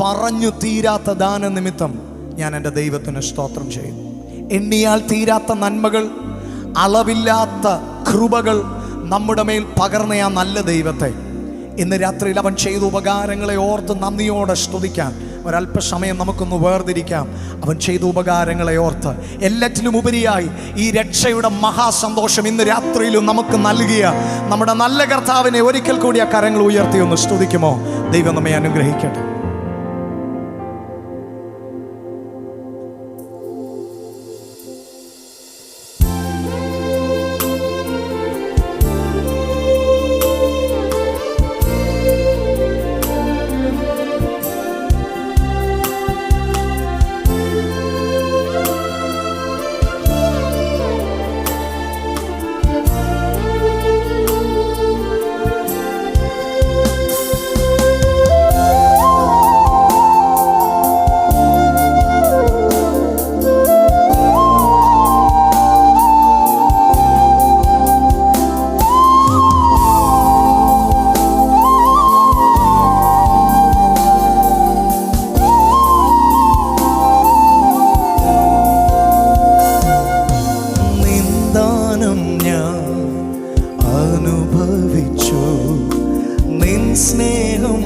പറഞ്ഞു തീരാത്ത ദാന നിമിത്തം ഞാൻ എന്റെ ദൈവത്തിന് സ്തോത്രം ചെയ്യും എണ്ണിയാൽ തീരാത്ത നന്മകൾ അളവില്ലാത്ത കൃപകൾ നമ്മുടെ മേൽ പകർന്ന ആ നല്ല ദൈവത്തെ. ഇന്ന് രാത്രിയിൽ അവൻ ചെയ്ത ഉപകാരങ്ങളെ ഓർത്ത് നന്ദിയോടെ സ്തുതിക്കാൻ ഒരല്പസമയം നമുക്കൊന്ന് വേർതിരിക്കാം. അവൻ ചെയ്ത ഉപകാരങ്ങളെ ഓർത്ത് എല്ലാറ്റിലും ഉപരിയായി ഈ രക്ഷയുടെ മഹാസന്തോഷം ഇന്ന് രാത്രിയിലും നമുക്ക് നൽകിയ നമ്മുടെ നല്ല കർത്താവിനെ ഒരിക്കൽ കൂടി ആ കരങ്ങൾ ഉയർത്തി ഒന്ന് സ്തുതിക്കുമോ? ദൈവം നമ്മെ അനുഗ്രഹിക്കട്ടെ.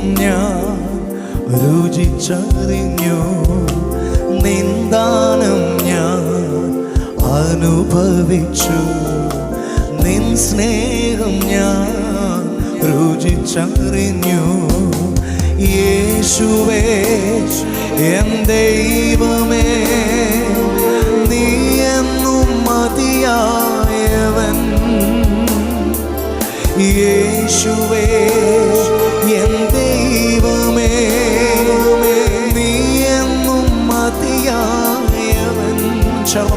ഞാൻ രുചിച്ചറിഞ്ഞു. നിന്ദാനം ഞാൻ അനുഭവിച്ചു. നിൻ സ്നേഹം ഞാൻ രുചിച്ചറിഞ്ഞു. യേശുവേ എൻ ദൈവമേ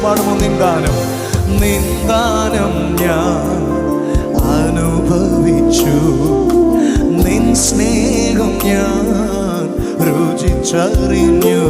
ചെറുപാടുമോ നിന്ദാനം. നിന്ദാനം ഞാൻ അനുഭവിച്ചു. നിൻ സ്നേഹം ഞാൻ രുചിച്ചറിഞ്ഞു.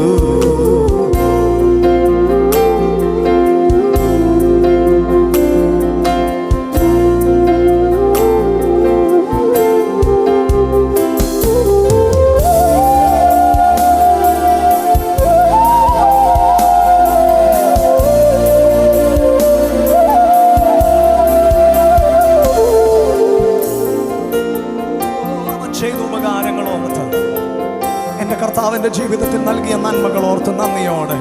ചെയ്ത ഉപകാരങ്ങൾ ഓർത്ത് എന്റെ കർത്താവിന്റെ ജീവിതത്തിൽ നൽകിയ നന്മകൾ ഓർത്ത് നന്ദിയോടെ.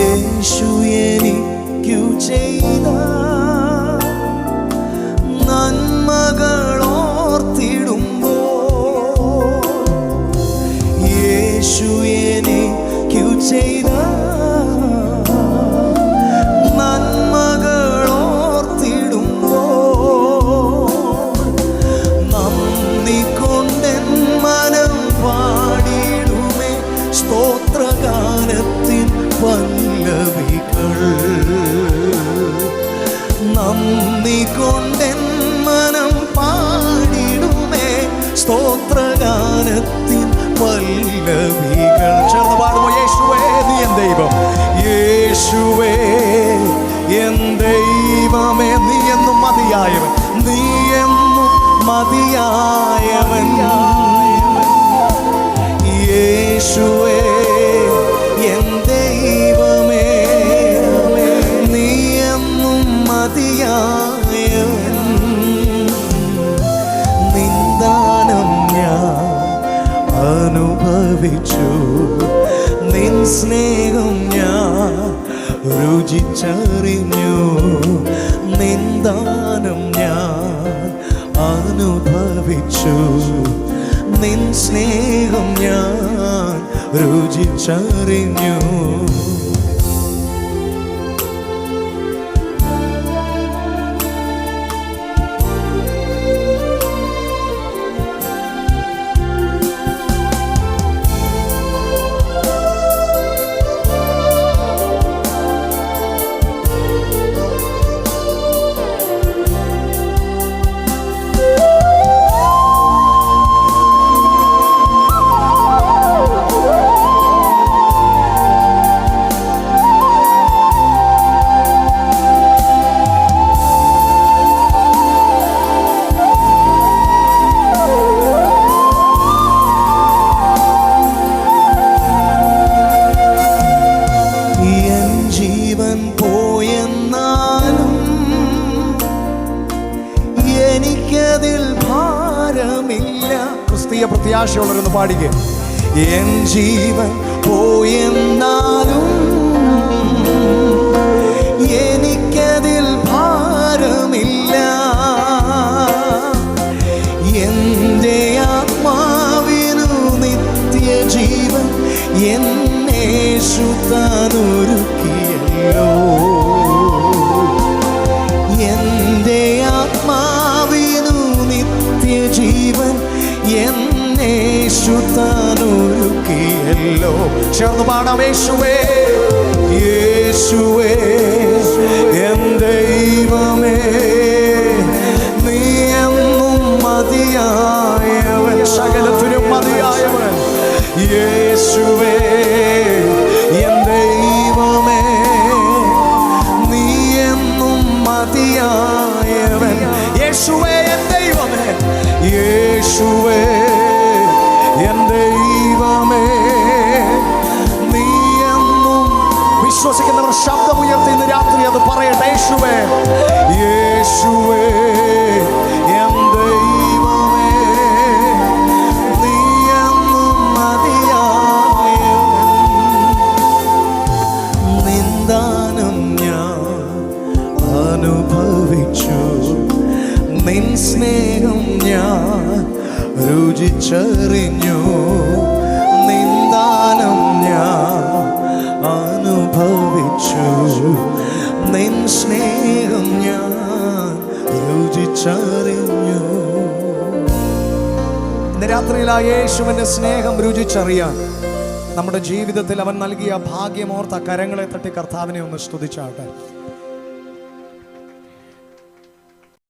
യേശു എനിക്കു ചെയ്ത സ്തോത്രഗാനത്തിൻ പല്ലവികൾ ചേർന്ന് പാടുമോ യേശുവേ നീ എൻ ദൈവം? യേശുവേ. അനുഭവിച്ചു നിൻ സ്നേഹം ഞാൻ രുചിച്ചറിഞ്ഞു. നിന്ദാനം ഞാൻ അനുഭവിച്ചു. നിൻ സ്നേഹം ഞാൻ രുചിച്ചറിഞ്ഞു. അതിൽ ഭാരമില്ല. ക്രിസ്തീയ പ്രത്യാശയുള്ളവരൊന്ന് പാടിക്കുക എൻ ജീവൻ പോയെന്നാലും ചേർന്ന് പാടാം യേശുവേ യേശുവേ എൻ ദൈവമേ നീ എന്നും മതിയായവൻ. സകലത്തിനും മതിയായവൻ. യേശുവേ രുചിച്ചറിഞ്ഞു. നിന്ദാനം ഞാൻ അനുഭവിച്ചു. നിൻ സ്നേഹം ഞാൻ രുചിച്ചറിഞ്ഞു. ഇന്ന് രാത്രിയിൽ യേശുവിന്റെ സ്നേഹം രുചിച്ചറിയാൻ നമ്മുടെ ജീവിതത്തിൽ അവൻ നൽകിയ ഭാഗ്യമോർത്ത കരങ്ങളെ തട്ടി കർത്താവിനെ ഒന്ന് സ്തുതിച്ചാട്ടെ